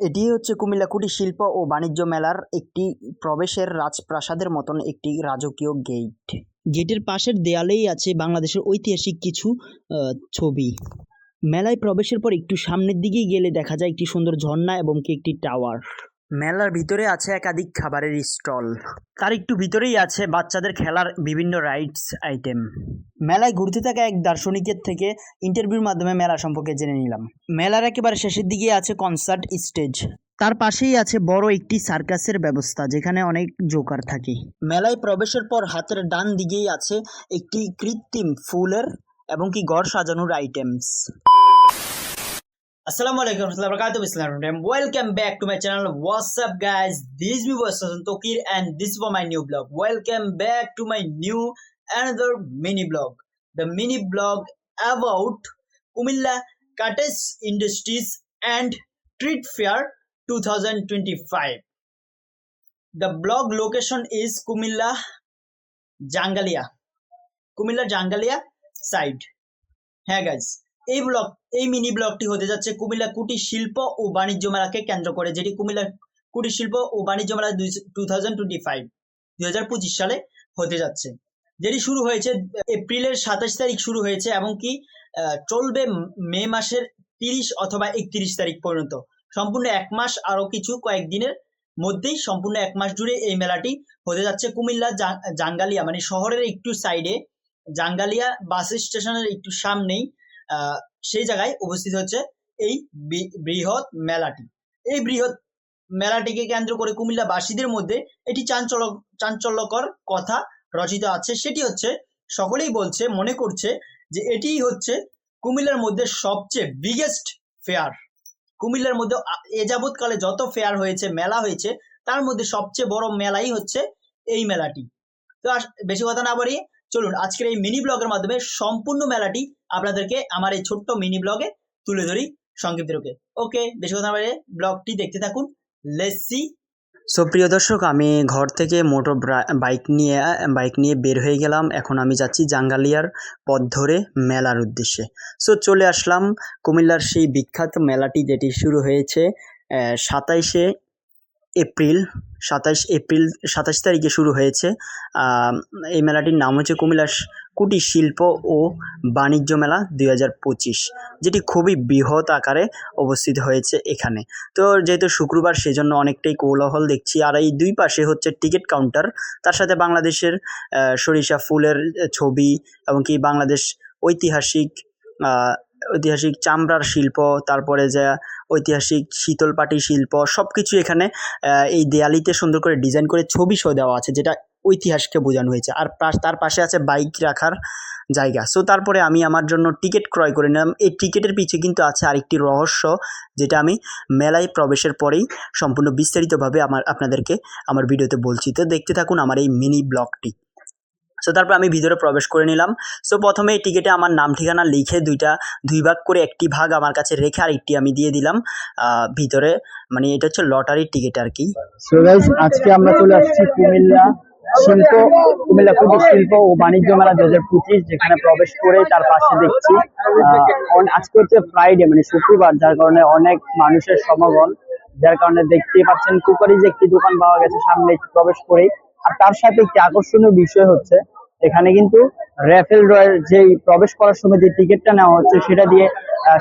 এটি হচ্ছে কুমিল্লা কুটির শিল্প ও বাণিজ্য মেলার একটি প্রবেশের রাজপ্রাসাদের মতন একটি রাজকীয় গেট। গেটের পাশের দেয়ালেই আছে বাংলাদেশের ঐতিহাসিক কিছু ছবি। মেলায় প্রবেশের পর একটু সামনের দিকেই গেলে দেখা যায় একটি সুন্দর ঝর্ণা এবং কি একটি টাওয়ার। মেলার ভিতরে আছে একাধিক খাবারের স্টল। তার একটু ভিতরেই আছে বাচ্চাদের খেলার বিভিন্ন রাইডস আইটেম মেলায় ঘুরতে থাকা এক দার্শনিকের থেকে ইন্টারভিউর মাধ্যমে মেলা সম্পর্কে জেনে নিলাম। মেলার একেবারে শেষের দিকে আছে কনসার্ট স্টেজ তার পাশেই আছে বড় একটি সার্কাসের ব্যবস্থা, যেখানে অনেক জোকার থাকে। মেলায় প্রবেশের পর হাতের ডান দিকেই আছে একটি কৃত্রিম ফুলের এবং কি ঘর সাজানোর items Assalamu alaikum warahmatullahi wabarakatuh. Bismillahirrahmanirrahim. Welcome back to my channel. What's up, guys? This is me, voice Hasan Tokir, and this is for my new blog. Welcome back to my new another mini blog. The mini blog about Kumilla Cottage Industries and Treat Fair 2025. The blog location is Kumilla Jangalia. Kumilla Jangalia side. হ্যাঁ guys এই block এই mini ব্লগটি হতে যাচ্ছে কুমিল্লা কুটির শিল্প ও বাণিজ্য মেলাকে কেন্দ্র করে, যেটি কুমিল্লা কুটির শিল্প ও বাণিজ্য মেলা টু থাউজেন্ড টোয়েন্টি ফাইভ দুই হাজার পঁচিশ সালে হতে যাচ্ছে। যেটি শুরু হয়েছে এপ্রিলের সাতাশ তারিখ শুরু হয়েছে এবং কি চলবে মে মাসের তিরিশ অথবা একত্রিশ তারিখ পর্যন্ত। সম্পূর্ণ এক মাস আরও কিছু কয়েকদিনের মধ্যেই সম্পূর্ণ এক মাস জুড়ে এই মেলাটি হতে যাচ্ছে কুমিল্লা জাঙ্গালিয়া মানে শহরের একটু সাইডে জাঙ্গালিয়া বাস স্টেশনের একটু সামনেই সেই জায়গায় উপস্থিত হচ্ছে এই বৃহৎ মেলাটি। এই বৃহৎ মেলাটিকে কেন্দ্র করে কুমিল্লাবাসীদের মধ্যে এটি চাঞ্চল্য চাঞ্চল্যকর কথা রচিত আছে। সেটি হচ্ছে, সকলেই বলছে, মনে করছে যে এটিই হচ্ছে কুমিল্লার মধ্যে সবচেয়ে বিগেস্ট ফেয়ার কুমিল্লার মধ্যে এ যাবৎকালে যত ফেয়ার হয়েছে, মেলা হয়েছে, তার মধ্যে সবচেয়ে বড় মেলাই হচ্ছে এই মেলাটি। তো বেশি কথা না বাড়িয়ে চলুন আজকের এই মিনি ব্লগের মাধ্যমে সম্পূর্ণ মেলাটি আপনাদেরকে আমার এই ছোট্ট মিনি ব্লগে তুলে ধরি সংক্ষিপ্ত রূপে। ওকে, বেশি কথা বাড়িয়ে ব্লগটি দেখতে থাকুন। লেসি সো প্রিয় দর্শক, আমি ঘর থেকে মোটর বাইক নিয়ে বাইক নিয়ে বের হয়ে গেলাম। এখন আমি যাচ্ছি জাঙ্গালিয়ার পথ ধরে মেলার উদ্দেশ্যে। সো চলে আসলাম কুমিল্লার সেই বিখ্যাত মেলাটি যেটি শুরু হয়েছে সাতাইশে এপ্রিল, সাতাশ এপ্রিল, সাতাশ তারিখে শুরু হয়েছে। এই মেলাটির নাম হচ্ছে কুমিল্লা কুটির শিল্প ও বাণিজ্য মেলা দুই হাজার পঁচিশ, যেটি খুবই বৃহৎ আকারে অবস্থিত হয়েছে এখানে। তো যেহেতু শুক্রবার, সেজন্য অনেকটাই কোলাহল দেখছি। আর এই দুই পাশে হচ্ছে টিকিট কাউন্টার। তার সাথে বাংলাদেশের সরিষা ফুলের ছবি এবং কি বাংলাদেশ ঐতিহাসিক ঐতিহাসিক চামড়ার শিল্প, তারপরে যা ঐতিহাসিক শীতলপাটি শিল্প সব কিছু এখানে এই দেয়ালিতে সুন্দর করে ডিজাইন করে ছবি সহ দেওয়া আছে, যেটা ঐতিহাসকে বোঝানো হয়েছে। আর তার পাশে আছে বাইক রাখার জায়গা। সো তারপরে আমি আমার জন্য টিকিট ক্রয় করে নিলাম। এই টিকিটের পিছে কিন্তু আছে আরেকটি রহস্য, যেটা আমি মেলায় প্রবেশের পরেই সম্পূর্ণ বিস্তারিতভাবে আমার, আপনাদেরকে আমার ভিডিওতে বলছি। তো দেখতে থাকুন আমার এই মিনি ব্লগটি সো তারপর আমি ভিতরে প্রবেশ করে নিলাম। সো প্রথমে এই টিকিটে আমার নাম, ঠিকানা লিখে দুইটা, দুই ভাগ করে একটি ভাগ আমার কাছে রেখে আরেকটি আমি দিয়ে দিলাম ভিতরে। মানে এটা হচ্ছে লটারির টিকিট আর কি। সো গাইস আজকে আমরা চলে আসছি কুমিল্লা শিল্প, কুমিল্লা কুটির শিল্প ও বাণিজ্য মেলা দু হাজার পঁচিশ, যেখানে প্রবেশ করে তার পাশে দেখছি আজকে হচ্ছে ফ্রাইডে মানে শুক্রবার, যার কারণে অনেক মানুষের সমাগম। যার কারণে দেখতেই পাচ্ছেন, কুকারিজ একটি দোকান পাওয়া গেছে, সামনে প্রবেশ করে আর তার সাথে একটি আকর্ষণীয় বিষয় হচ্ছে, এখানে কিন্তু র্যাফেল ড্রয়ের যে প্রবেশ করার সময় যে টিকিটটা নেওয়া হচ্ছে, সেটা দিয়ে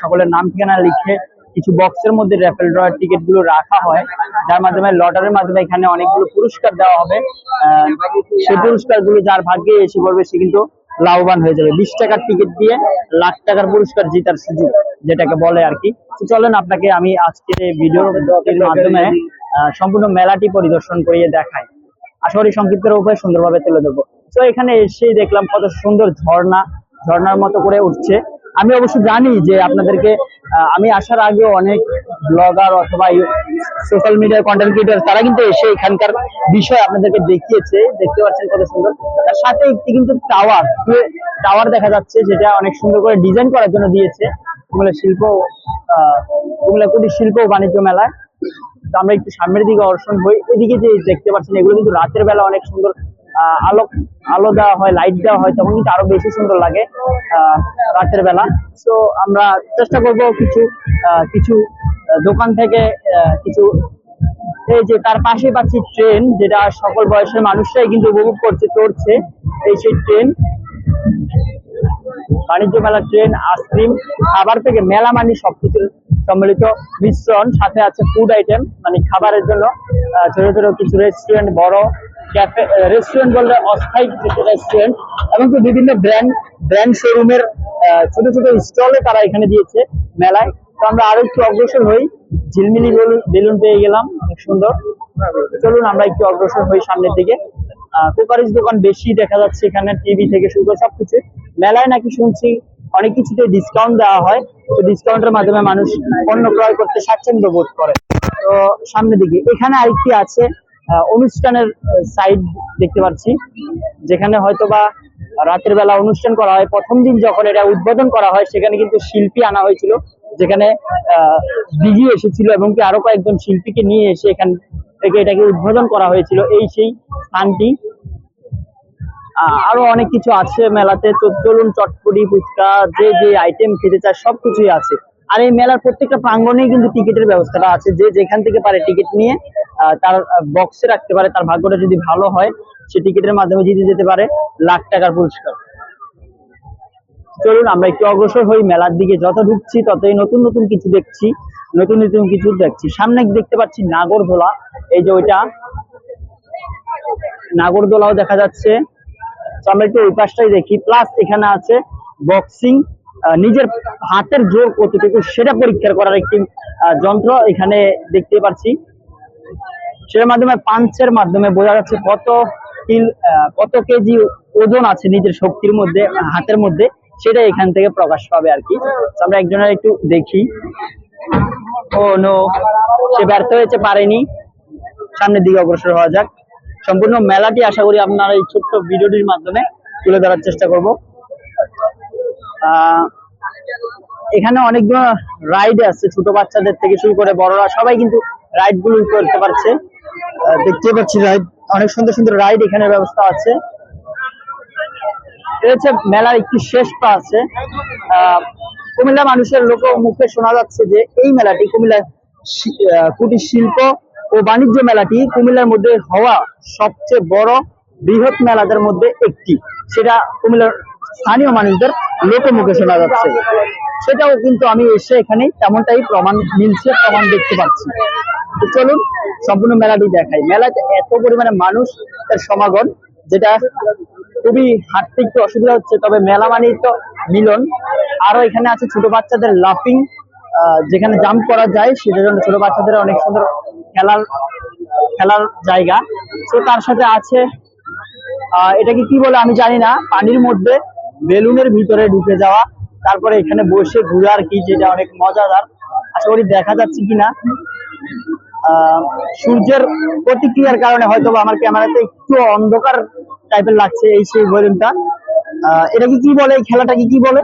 সকলের নাম ঠিকানা লিখে কিছু বক্সের মধ্যে র্যাফেল ড্রয়ের টিকিটগুলো রাখা হয়। যার মাধ্যমে, লটারির মাধ্যমে এখানে অনেকগুলো পুরস্কার দেওয়া হবে। সেই পুরস্কারগুলো যার ভাগ্যে এসে পড়বে, সে কিন্তু লাভবান হয়ে যাবে। বিশ টাকার টিকিট দিয়ে লাখ টাকার পুরস্কার জেতার সুযোগ, যেটাকে বলে আর কি। চলেন আপনাকে আমি আজকে ভিডিওর মাধ্যমে সম্পূর্ণ মেলাটি পরিদর্শন করিয়ে দেখাই। আশা করি সংক্ষিপ্তের উপরে সুন্দরভাবে তুলে দেবো তো এখানে এসেই দেখলাম কত সুন্দর ঝর্ণা ঝর্ণার মতো করে উঠছে। আমি অবশ্য জানি যে আপনাদেরকে আমি আসার আগে অনেক ব্লগার অথবা সোশ্যাল মিডিয়ার কন্টেন্ট ক্রিয়েটার তারা কিন্তু এসে এখানকার বিষয় আপনাদেরকে দেখিয়েছে দেখতে পাচ্ছেন কত সুন্দর। তার সাথে একটি কিন্তু টাওয়ার টাওয়ার দেখা যাচ্ছে যেটা অনেক সুন্দর করে ডিজাইন করার জন্য দিয়েছে। কুমিল্লা শিল্প আহ, কুমিল্লা কুটির শিল্প বাণিজ্য মেলায়। আমরা একটু সামনের দিকে অর্শন হই। এদিকে যে দেখতে পাচ্ছেন, এগুলো কিন্তু রাতের বেলা অনেক সুন্দর আলো আলো দেওয়া হয় লাইট দেওয়া হয়, তখন কিন্তু আরও বেশি সুন্দর লাগে রাতের বেলা। তো আমরা চেষ্টা করব কিছু কিছু দোকান থেকে কিছু, এই যে তার পাশে পাচ্ছি ট্রেন যেটা সকল বয়সের মানুষরাই কিন্তু উপভোগ করছে, চড়ছে, এই সেই ট্রেন বাণিজ্য মেলা ট্রেন আইসক্রিম খাবার থেকে মেলা মানে সবকিছুর সম্মিলিত মিশ্রণ, সাথে আছে ফুড আইটেম মানে খাবারের জন্য ছোট ছোট কিছু রেস্টুরেন্ট বড় ক্যাফে রেস্টুরেন্ট বললে অস্থায়ী কিছু রেস্টুরেন্ট এবং বিভিন্ন ব্র্যান্ড ব্র্যান্ড শোরুমের ছোট ছোট স্টলে তারা এখানে দিয়েছে মেলায়। তো আমরা আরও একটু অগ্রসর হই। ঝিলমিলি বেলুন পেয়ে গেলাম, অনেক সুন্দর। চলুন আমরা একটু অগ্রসর হই সামনের দিকে। কুকারিজ দোকান বেশি দেখা যাচ্ছে এখানে টিভি থেকে শুরু করে সবকিছু। মেলায় নাকি শুনছি অনেক কিছুতে ডিসকাউন্ট দেওয়া হয়। তো ডিসকাউন্টের মাধ্যমে মানুষ পণ্য ক্রয় করতে স্বাচ্ছন্দ্য বোধ করে। তো সামনের দিকে, এখানে আরেকটি আছে অনুষ্ঠানের সাইড দেখতে পাচ্ছি, যেখানে হয়তো বা রাতের বেলা অনুষ্ঠান করা হয়। প্রথম দিন যখন এটা উদ্বোধন করা হয়, সেখানে কিন্তু শিল্পী আনা হয়েছিল, যেখানে দিঘি এসেছিল এবং কি আরও কয়েকজন শিল্পীকে নিয়ে এসে এখান থেকে এটাকে উদ্বোধন করা হয়েছিল। এই সেই স্থানটি আরও অনেক কিছু আছে মেলাতে। চলুন চটপটি ফুচকা যে যে আইটেম খেতে চায় সবকিছুই আছে। আর এই মেলার প্রত্যেকটা প্রাঙ্গণেই কিন্তু টিকিটের ব্যবস্থাটা আছে। যে যেখান থেকে পারে টিকিট নিয়ে তার বক্সে রাখতে পারে। তার ভাগ্যটা যদি ভালো হয় সে টিকিটের মাধ্যমে জিতে যেতে পারে লাখ টাকার পুরস্কার। চলুন আমরা একটু অগ্রসর হই মেলার দিকে। যত ঢুকছি ততই নতুন নতুন কিছু দেখছি নতুন নতুন কিছু দেখছি। সামনে দেখতে পাচ্ছি নাগরদোলা। এই যে ওইটা নাগরদোলাও দেখা যাচ্ছে। তো আমরা একটু ওই পাশটাই দেখি। প্লাস এখানে আছে বক্সিং নিজের হাতের জোর কতটুকু সেটা পরীক্ষা করার একটি যন্ত্র এখানে দেখতে পাচ্ছি। সেটার মাধ্যমে পাঞ্চের মাধ্যমে বোঝা যাচ্ছে কত কিল কত কেজি ওজন আছে নিজের শক্তির মধ্যে, হাতের মধ্যে, সেটা এখান থেকে প্রকাশ পাবে আর কি। আমরা একজনের একটু দেখি। ও, নো, সে ব্যর্থ হয়েছে, পারেনি। সামনের দিকে অগ্রসর হওয়া যাক। সম্পূর্ণ মেলাটি আশা করি আপনারা এই ছোট্ট ভিডিওটির মাধ্যমে তুলে ধরার চেষ্টা করব। এখানে অনেকগুলো রাইড আছে, ছোট বাচ্চাদের থেকে শুরু করে বড়রা, সবাই কিন্তু রাইডগুলো করতে পারছে। দেখতে পাচ্ছি রাইড, অনেক সুন্দর সুন্দর রাইড এখানে ব্যবস্থা আছে। হচ্ছে মেলার একটি শেষ পা আছে। কুমিল্লা মানুষের লোক মুখে শোনা যাচ্ছে যে এই মেলাটি কুমিল্লা কুটির শিল্প ও বাণিজ্য মেলাটি কুমিল্লার মধ্যে হওয়া সবচেয়ে বড় বৃহৎ মেলাদের মধ্যে একটি। সেটা কুমিল্লার স্থানীয় মানুষদের লোকে মুখে শোনা যাচ্ছে। সেটাও কিন্তু আমি এসে এখানে তেমনটাই প্রমাণ মিলছে, প্রমাণ দেখতে পাচ্ছি। তো চলুন সম্পূর্ণ মেলাটি দেখাই। মেলাতে এত পরিমাণে মানুষ এর সমাগম, যেটা খুবই হাঁটতে একটু অসুবিধা হচ্ছে, তবে মেলা মানেই তো মিলন। আরও এখানে আছে ছোট বাচ্চাদের লাফিং যেখানে জাম্প করা যায় সেটার জন্য ছোট বাচ্চাদের অনেক সুন্দর খেলার খেলার জায়গা। তো তার সাথে আছে এটাকে কি বলে আমি জানি না পানির মধ্যে বেলুনের ভিতরে ঢুকে যাওয়া তারপরে এখানে বসে ঘুরার কি যেটা অনেক মজাদার। আশা করি দেখা যাচ্ছে কিনা। সূর্যের প্রতিক্রিয়ার কারণে হয়তো আমার ক্যামেরাতে একটু অন্ধকার টাইপের লাগছে এই সেই বেলুনটা আহ, এটাকে কি বলে এই খেলাটাকে কি বলে?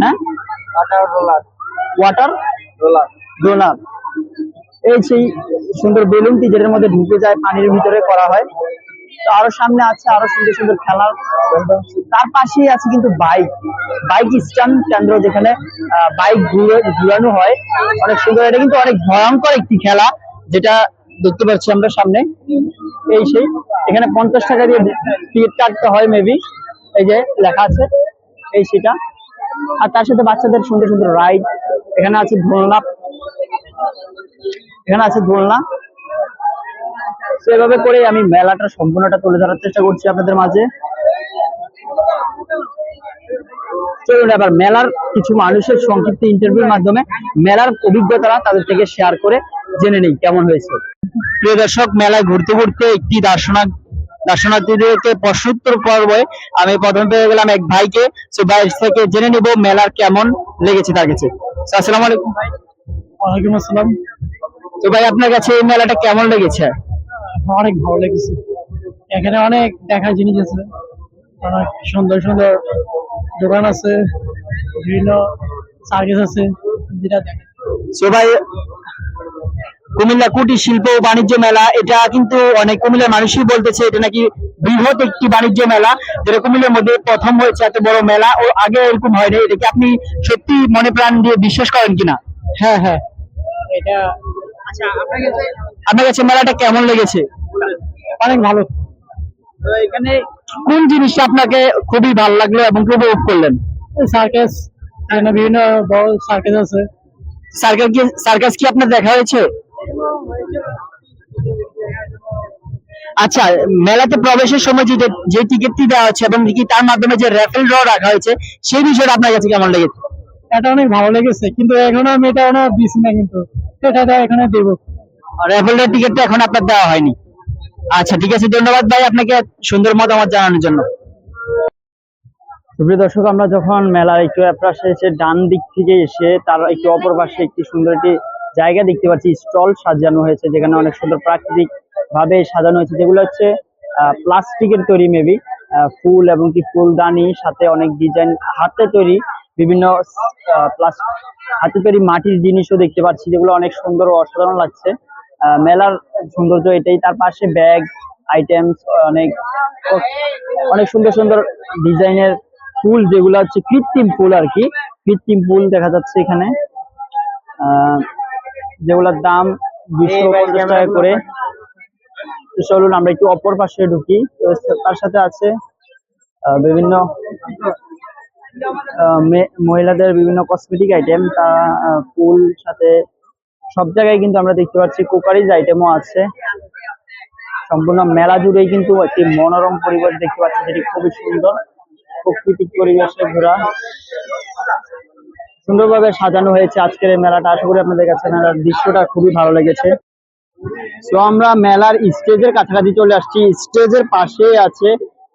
হ্যাঁ? Water roller water roller roller এই সেই সুন্দর বেলুনটি যেটার মধ্যে ঢুকে যায় পানির ভিতরে করা হয়। তো আরও সামনে আছে আরও সুন্দর সুন্দর খেলার তার পাশেই আছে কিন্তু বাইক। বাইক স্ট্যান্ড কেন্দ্র যেখানে বাইক ঘুরে, ঘুরানো হয়। অনেক সুন্দর। এটা কিন্তু অনেক ভয়ঙ্কর একটি খেলা, যেটা দেখতে পাচ্ছি আমরা সামনে। এই সেই, এখানে পঞ্চাশ টাকা দিয়ে টিকিট কাটতে হয় মেবি এই যে লেখা আছে, এই সেটা। আর তার সাথে বাচ্চাদের সুন্দর সুন্দর রাইড এখানে আছে দোলনা এখানে আছে দোলনা। তো এভাবে করে আমি মেলাটা সম্পূর্ণটা তুলে ধরার চেষ্টা করছি আপনাদের মাঝে। চলুন এবার মেলার কিছু মানুষের সংক্ষিপ্ত ইন্টারভিউর মাধ্যমে মেলার অভিজ্ঞতারা তাদের থেকে শেয়ার করে জেনে নেই কেমন হয়েছে। প্রিয় দর্শক, মেলায় ঘুরতে ঘুরতে একটি দর্শনার্থী দর্শনার্থীদেরকে প্রশ্নোত্তর পর্বে আমি প্রথম পেয়ে গেলাম এক ভাইকে। সে ভাইয়ের থেকে জেনে নিব মেলার কেমন লেগেছে তার কাছে। আসসালামু আলাইকুম ভাই। ওয়ালাইকুম আসসালাম। তো ভাই আপনার কাছে এই মেলাটা কেমন লেগেছে? অনেক ভালো লেগেছে। এখানে অনেক দেখার জিনিস আছে। অনেক সুন্দর সুন্দর দোকান আছে বিভিন্ন সার্ভিস আছে যেটা সো ভাই কুমিল্লা কুটির শিল্প ও বাণিজ্য মেলা এটা কিন্তু অনেক কুমিল্লার মানুষই বলতেছে এটা নাকি বৃহৎ একটি বাণিজ্য মেলা। যেটা কুমিল্লার মধ্যে প্রথম হয়েছে এত বড় মেলা ও আগে এরকম হয়নি। এটা কি আপনি সত্যি মনে প্রাণ দিয়ে বিশ্বাস করেন কিনা? হ্যাঁ হ্যাঁ। এটা আচ্ছা আপনার কাছে আপনার কাছে মেলাটা কেমন লেগেছে? অনেক ভালো। তো এখানে কোন জিনিসটা আপনাকে খুবই ভালো লাগল এবং খুব উপভোগ করলেন? সার্কাস এখানে বিভিন্ন বড় সার্কাস আছে। সার্কাস কি সার্কাস কি আপনার দেখা হয়েছে? আচ্ছা মেলাতে প্রবেশের সময় যে যে টিকিটটি দেওয়া হচ্ছে এবং কি তার মাধ্যমে যে র্যাফেল ড্র রাখা হয়েছে সেই বিষয়টা আপনার কাছে কেমন লেগেছে? এটা অনেক ভালো লেগেছে কিন্তু এখনও আমি এটা এখনও দিছি না কিন্তু এটা এখানে দেবো। র্যাফেলের টিকিটটা এখন আপনার দেওয়া হয়নি। আচ্ছা ঠিক আছে ধন্যবাদ ভাই আপনাকে সুন্দর মতামত জানানোর জন্য। সুপ্রিয় দর্শক আমরা যখন মেলার একটু পাশে এসে ডান দিক থেকে এসে তার একটু অপর পাশে একটি সুন্দর একটি জায়গা দেখতে পাচ্ছি স্টল সাজানো হয়েছে যেখানে অনেক সুন্দর প্রাকৃতিক ভাবে সাজানো হয়েছে যেগুলো হচ্ছে প্লাস্টিকের তৈরি মেবি ফুল এবং কি ফুলদানি সাথে অনেক ডিজাইন হাতে তৈরি বিভিন্ন প্লাস হাতে তৈরি মাটির জিনিসও দেখতে পাচ্ছি, যেগুলো অনেক সুন্দর ও অসাধারণ লাগছে। মেলার সৌন্দর্য এটাই, তার পাশে ব্যাগ আইটেমস অনেক অনেক সুন্দর সুন্দর ডিজাইনের ফুল, যেগুলো হচ্ছে কৃত্রিম ফুল আর কি। কৃত্রিম ফুল দেখা যাচ্ছে এখানে। যেগুলোর দাম দুশো পঞ্চাশ টাকা করে। চলুন আমরা একটু অপর পাশে ঢুকি। তার সাথে আছে বিভিন্ন মহিলাদের বিভিন্ন কসমেটিক আইটেম তা ফুল সাথে সব জায়গায় কিন্তু আমরা দেখতে পাচ্ছি কুকারিজ আইটেমও আছে। সম্পূর্ণ মেলা জুড়েই কিন্তু একটি মনোরম পরিবেশ দেখতে পাচ্ছি যেটি খুবই সুন্দর। প্রকৃতিক পরিবেশে ঘোরা। সুন্দরভাবে সাজানো হয়েছে আজকের এই মেলাটা। আশা করি আপনাদের কাছে মেলার দৃশ্যটা খুবই ভালো লেগেছে। তো আমরা মেলার স্টেজের কাছাকাছি চলে আসছি। স্টেজের পাশে আছে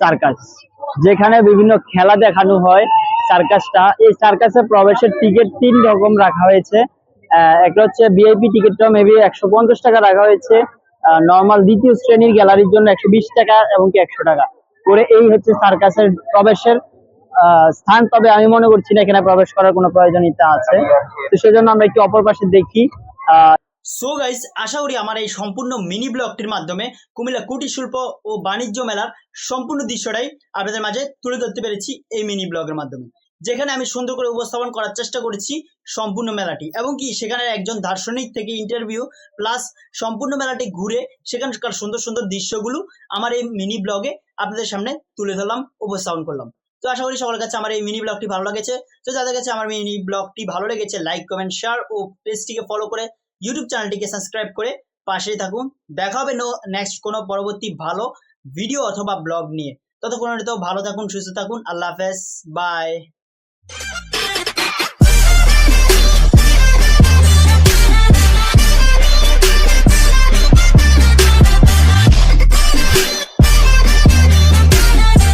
সার্কাস, যেখানে বিভিন্ন খেলা দেখানো হয়। সার্কাসটা। এই সার্কাসে প্রবেশের টিকিট তিন রকম রাখা হয়েছে। একটা হচ্ছে ভিআইপি টিকিটটা মেবি একশো পঞ্চাশ টাকা রাখা হয়েছে। নর্মাল দ্বিতীয় শ্রেণির গ্যালারির জন্য একশো বিশ টাকা এবং কি একশো টাকা। করে এই হচ্ছে সার্কাসের প্রবেশের স্থান। তবে আমি মনে করছি না এখানে প্রবেশ করার কোনো প্রয়োজনীয়তা আছে। তো সেজন্য আমরা একটু অপর পাশে দেখি। সো গাইস আশা করি আমার এই সম্পূর্ণ মিনি ব্লগটির মাধ্যমে কুমিল্লা কুটির শিল্প ও বাণিজ্য মেলার সম্পূর্ণ দৃশ্যটাই আপনাদের মাঝে তুলে ধরতে পেরেছি এই মিনি ব্লগের মাধ্যমে। যেখানে আমি সুন্দর করে উপস্থাপন করার চেষ্টা করেছি সম্পূর্ণ মেলাটি। এবং কি সেখানে একজন দার্শনিক থেকে ইন্টারভিউ প্লাস সম্পূর্ণ মেলাটি ঘুরে সেখানকার সুন্দর সুন্দর দৃশ্যগুলো আমার এই মিনি ব্লগে আপনাদের সামনে তুলে ধরলাম, উপস্থাপন করলাম। তো আশা করি সবার কাছে আমার এই মিনি ব্লগটি ভালো লেগেছে। তো যাদের কাছে আমার মিনি ব্লগটি ভালো লেগেছে লাইক কমেন্ট শেয়ার ও পেজটিকে ফলো করে ইউটিউব চ্যানেলটিকে সাবস্ক্রাইব করে পাশেই থাকুন। দেখা হবে নেক্সট কোনো পরবর্তী ভালো ভিডিও অথবা ব্লগ নিয়ে। ততক্ষণ ভালো থাকুন, সুস্থ থাকুন। আল্লাহ হাফেজ। বাই